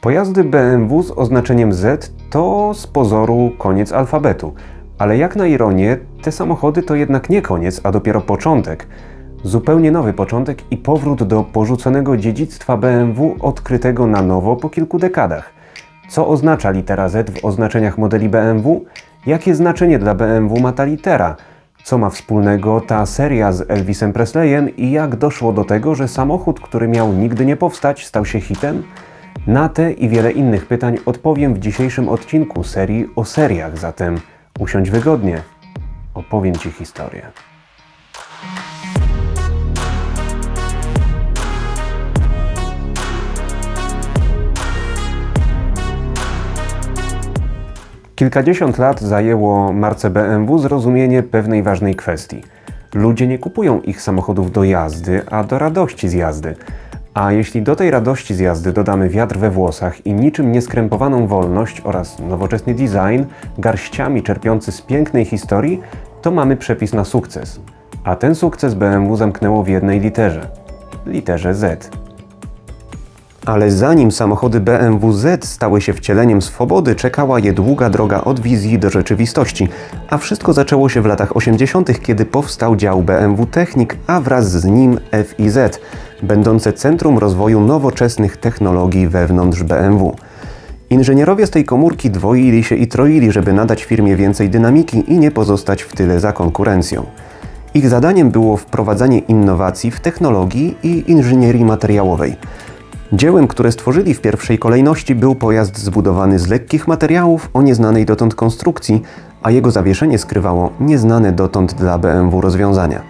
Pojazdy BMW z oznaczeniem Z to z pozoru koniec alfabetu, ale jak na ironię, te samochody to jednak nie koniec, a dopiero początek. Zupełnie nowy początek i powrót do porzuconego dziedzictwa BMW odkrytego na nowo po kilku dekadach. Co oznacza litera Z w oznaczeniach modeli BMW? Jakie znaczenie dla BMW ma ta litera? Co ma wspólnego ta seria z Elvisem Presleyem i jak doszło do tego, że samochód, który miał nigdy nie powstać, stał się hitem? Na te i wiele innych pytań odpowiem w dzisiejszym odcinku serii o seriach, zatem usiądź wygodnie. Opowiem Ci historię. Kilkadziesiąt lat zajęło marce BMW zrozumienie pewnej ważnej kwestii. Ludzie nie kupują ich samochodów do jazdy, a do radości z jazdy. A jeśli do tej radości z jazdy dodamy wiatr we włosach i niczym nieskrępowaną wolność oraz nowoczesny design, garściami czerpiący z pięknej historii, to mamy przepis na sukces. A ten sukces BMW zamknęło w jednej literze literze Z. Ale zanim samochody BMW Z stały się wcieleniem swobody, czekała je długa droga od wizji do rzeczywistości. A wszystko zaczęło się w latach 80., kiedy powstał dział BMW Technik, a wraz z nim FIZ, będące centrum rozwoju nowoczesnych technologii wewnątrz BMW. Inżynierowie z tej komórki dwoili się i troili, żeby nadać firmie więcej dynamiki i nie pozostać w tyle za konkurencją. Ich zadaniem było wprowadzanie innowacji w technologii i inżynierii materiałowej. Dziełem, które stworzyli w pierwszej kolejności, był pojazd zbudowany z lekkich materiałów o nieznanej dotąd konstrukcji, a jego zawieszenie skrywało nieznane dotąd dla BMW rozwiązania.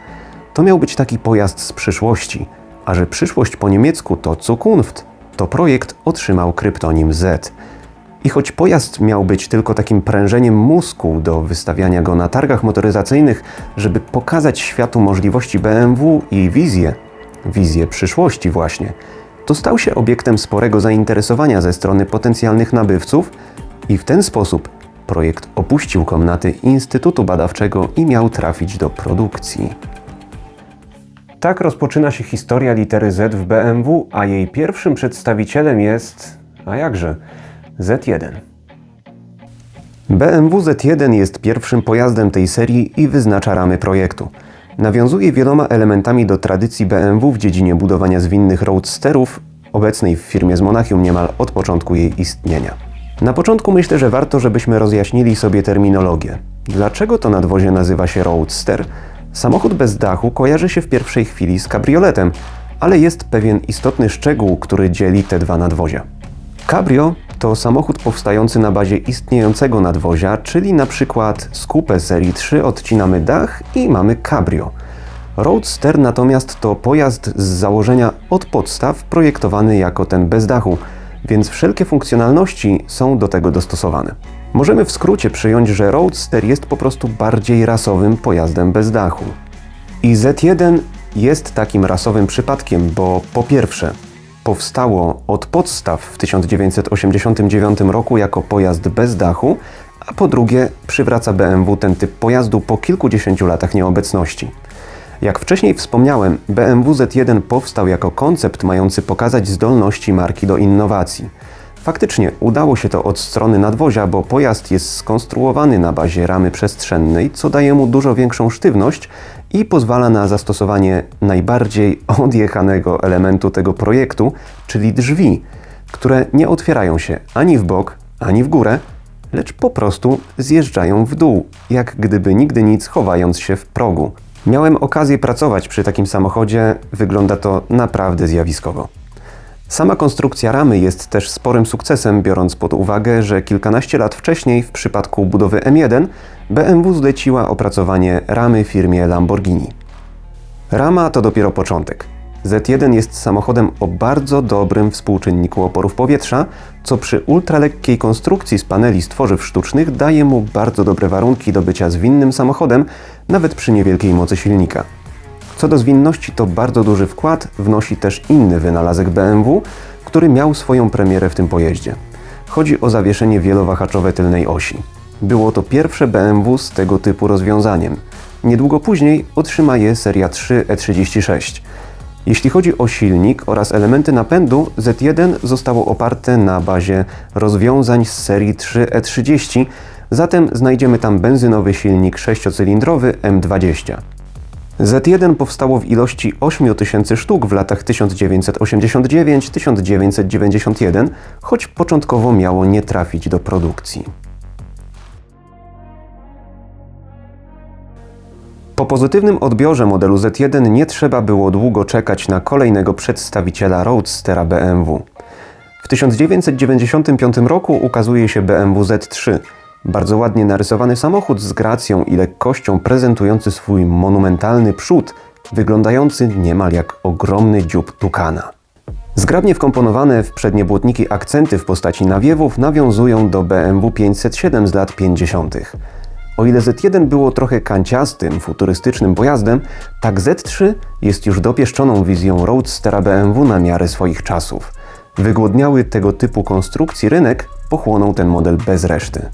To miał być taki pojazd z przyszłości, a że przyszłość po niemiecku to Zukunft, to projekt otrzymał kryptonim Z. I choć pojazd miał być tylko takim prężeniem mózgu do wystawiania go na targach motoryzacyjnych, żeby pokazać światu możliwości BMW i wizję, wizję przyszłości właśnie, to stał się obiektem sporego zainteresowania ze strony potencjalnych nabywców i w ten sposób projekt opuścił komnaty Instytutu Badawczego i miał trafić do produkcji. Tak rozpoczyna się historia litery Z w BMW, a jej pierwszym przedstawicielem jest, a jakże, Z1. BMW Z1 jest pierwszym pojazdem tej serii i wyznacza ramy projektu. Nawiązuje wieloma elementami do tradycji BMW w dziedzinie budowania zwinnych roadsterów, obecnej w firmie z Monachium niemal od początku jej istnienia. Na początku myślę, że warto, żebyśmy rozjaśnili sobie terminologię. Dlaczego to nadwozie nazywa się roadster? Samochód bez dachu kojarzy się w pierwszej chwili z kabrioletem, ale jest pewien istotny szczegół, który dzieli te dwa nadwozia. Cabrio to samochód powstający na bazie istniejącego nadwozia, czyli na przykład z coupe serii 3 odcinamy dach i mamy cabrio. Roadster natomiast to pojazd z założenia od podstaw projektowany jako ten bez dachu, więc wszelkie funkcjonalności są do tego dostosowane. Możemy w skrócie przyjąć, że Roadster jest po prostu bardziej rasowym pojazdem bez dachu. I Z1 jest takim rasowym przypadkiem, bo po pierwsze, powstało od podstaw w 1989 roku jako pojazd bez dachu, a po drugie, przywraca BMW ten typ pojazdu po kilkudziesięciu latach nieobecności. Jak wcześniej wspomniałem, BMW Z1 powstał jako koncept mający pokazać zdolności marki do innowacji. Faktycznie udało się to od strony nadwozia, bo pojazd jest skonstruowany na bazie ramy przestrzennej, co daje mu dużo większą sztywność i pozwala na zastosowanie najbardziej odjechanego elementu tego projektu, czyli drzwi, które nie otwierają się ani w bok, ani w górę, lecz po prostu zjeżdżają w dół, jak gdyby nigdy nic chowając się w progu. Miałem okazję pracować przy takim samochodzie, wygląda to naprawdę zjawiskowo. Sama konstrukcja ramy jest też sporym sukcesem, biorąc pod uwagę, że kilkanaście lat wcześniej, w przypadku budowy M1, BMW zleciła opracowanie ramy firmie Lamborghini. Rama to dopiero początek. Z1 jest samochodem o bardzo dobrym współczynniku oporów powietrza, co przy ultralekkiej konstrukcji z paneli z tworzyw sztucznych daje mu bardzo dobre warunki do bycia zwinnym samochodem, nawet przy niewielkiej mocy silnika. Co do zwinności, to bardzo duży wkład wnosi też inny wynalazek BMW, który miał swoją premierę w tym pojeździe. Chodzi o zawieszenie wielowahaczowe tylnej osi. Było to pierwsze BMW z tego typu rozwiązaniem. Niedługo później otrzyma je seria 3 E36. Jeśli chodzi o silnik oraz elementy napędu, Z1 zostało oparte na bazie rozwiązań z serii 3E30, zatem znajdziemy tam benzynowy silnik sześciocylindrowy M20. Z1 powstało w ilości 8000 sztuk w latach 1989-1991, choć początkowo miało nie trafić do produkcji. Po pozytywnym odbiorze modelu Z1 nie trzeba było długo czekać na kolejnego przedstawiciela Roadstera BMW. W 1995 roku ukazuje się BMW Z3, bardzo ładnie narysowany samochód z gracją i lekkością prezentujący swój monumentalny przód, wyglądający niemal jak ogromny dziób tukana. Zgrabnie wkomponowane w przednie błotniki akcenty w postaci nawiewów nawiązują do BMW 507 z lat 50. O ile Z1 było trochę kanciastym, futurystycznym pojazdem, tak Z3 jest już dopieszczoną wizją roadstera BMW na miarę swoich czasów. Wygłodniały tego typu konstrukcji rynek pochłonął ten model bez reszty.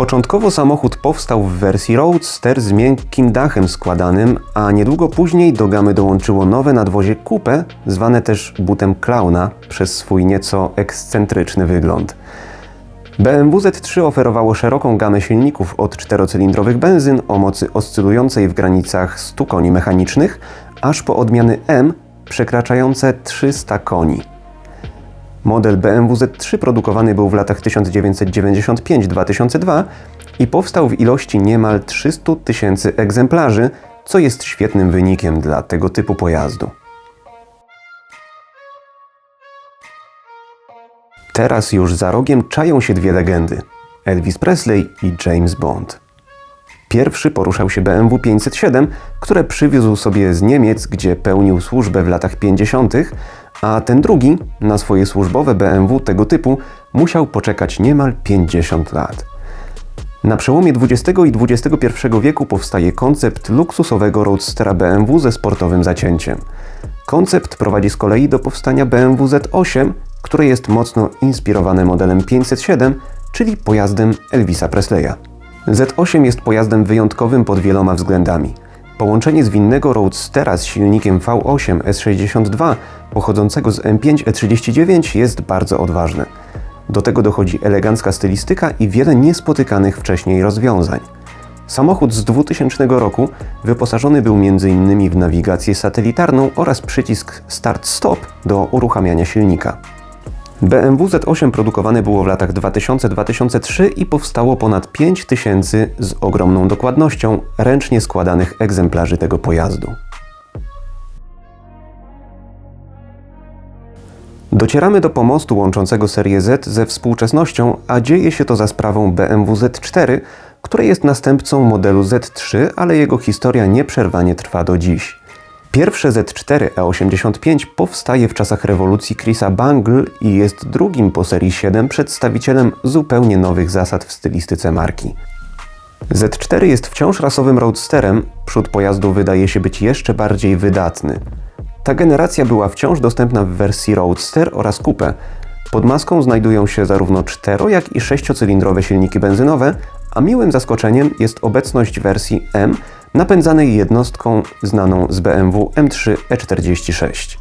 Początkowo samochód powstał w wersji Roadster z miękkim dachem składanym, a niedługo później do gamy dołączyło nowe nadwozie Coupe, zwane też butem klauna przez swój nieco ekscentryczny wygląd. BMW Z3 oferowało szeroką gamę silników od czterocylindrowych benzyn o mocy oscylującej w granicach 100 koni mechanicznych, aż po odmiany M przekraczające 300 koni. Model BMW Z3 produkowany był w latach 1995-2002 i powstał w ilości niemal 300 tysięcy egzemplarzy, co jest świetnym wynikiem dla tego typu pojazdu. Teraz już za rogiem czają się dwie legendy: Elvis Presley i James Bond. Pierwszy poruszał się BMW 507, które przywiózł sobie z Niemiec, gdzie pełnił służbę w latach 50., a ten drugi na swoje służbowe BMW tego typu musiał poczekać niemal 50 lat. Na przełomie XX i XXI wieku powstaje koncept luksusowego roadstera BMW ze sportowym zacięciem. Koncept prowadzi z kolei do powstania BMW Z8, które jest mocno inspirowane modelem 507, czyli pojazdem Elvisa Presleya. Z8 jest pojazdem wyjątkowym pod wieloma względami. Połączenie zwinnego Roadstera z silnikiem V8 S62 pochodzącego z M5 E39 jest bardzo odważne. Do tego dochodzi elegancka stylistyka i wiele niespotykanych wcześniej rozwiązań. Samochód z 2000 roku wyposażony był m.in. w nawigację satelitarną oraz przycisk Start-Stop do uruchamiania silnika. BMW Z8 produkowane było w latach 2000-2003 i powstało ponad 5000 z ogromną dokładnością ręcznie składanych egzemplarzy tego pojazdu. Docieramy do pomostu łączącego serię Z ze współczesnością, a dzieje się to za sprawą BMW Z4, które jest następcą modelu Z3, ale jego historia nieprzerwanie trwa do dziś. Pierwsze Z4 E85 powstaje w czasach rewolucji Chrisa Bangle i jest drugim po serii 7 przedstawicielem zupełnie nowych zasad w stylistyce marki. Z4 jest wciąż rasowym roadsterem, przód pojazdu wydaje się być jeszcze bardziej wydatny. Ta generacja była wciąż dostępna w wersji Roadster oraz Coupe. Pod maską znajdują się zarówno cztero, jak i sześciocylindrowe silniki benzynowe, a miłym zaskoczeniem jest obecność wersji M napędzanej jednostką znaną z BMW M3 E46.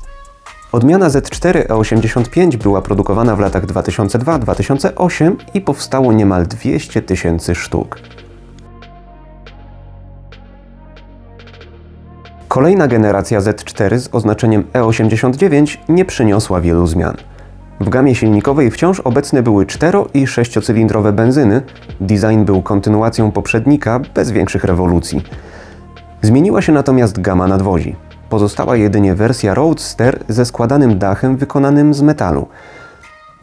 Odmiana Z4 E85 była produkowana w latach 2002-2008 i powstało niemal 200 tysięcy sztuk. Kolejna generacja Z4 z oznaczeniem E89 nie przyniosła wielu zmian. W gamie silnikowej wciąż obecne były 4 i 6-cylindrowe benzyny. Design był kontynuacją poprzednika bez większych rewolucji. Zmieniła się natomiast gama nadwozi. Pozostała jedynie wersja Roadster ze składanym dachem wykonanym z metalu.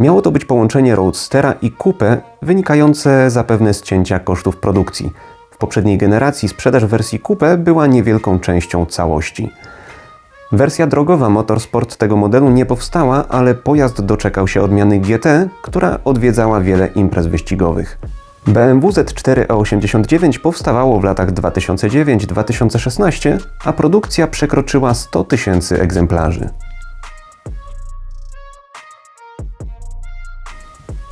Miało to być połączenie Roadstera i Coupe wynikające zapewne z cięcia kosztów produkcji. W poprzedniej generacji sprzedaż wersji Coupe była niewielką częścią całości. Wersja drogowa Motorsport tego modelu nie powstała, ale pojazd doczekał się odmiany GT, która odwiedzała wiele imprez wyścigowych. BMW Z4 E89 powstawało w latach 2009-2016, a produkcja przekroczyła 100 tysięcy egzemplarzy.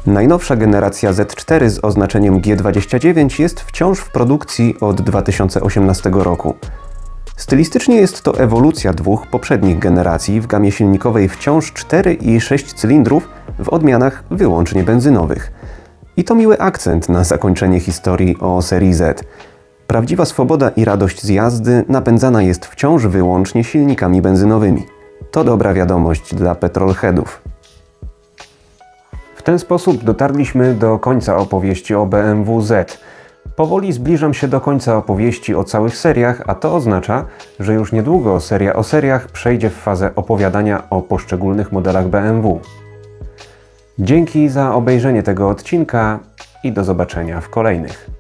Najnowsza generacja Z4 z oznaczeniem G29 jest wciąż w produkcji od 2018 roku. Stylistycznie jest to ewolucja dwóch poprzednich generacji w gamie silnikowej wciąż 4 i 6 cylindrów w odmianach wyłącznie benzynowych. I to miły akcent na zakończenie historii o serii Z. Prawdziwa swoboda i radość z jazdy napędzana jest wciąż wyłącznie silnikami benzynowymi. To dobra wiadomość dla petrolheadów. W ten sposób dotarliśmy do końca opowieści o BMW Z. Powoli zbliżam się do końca opowieści o całych seriach, a to oznacza, że już niedługo seria o seriach przejdzie w fazę opowiadania o poszczególnych modelach BMW. Dzięki za obejrzenie tego odcinka i do zobaczenia w kolejnych.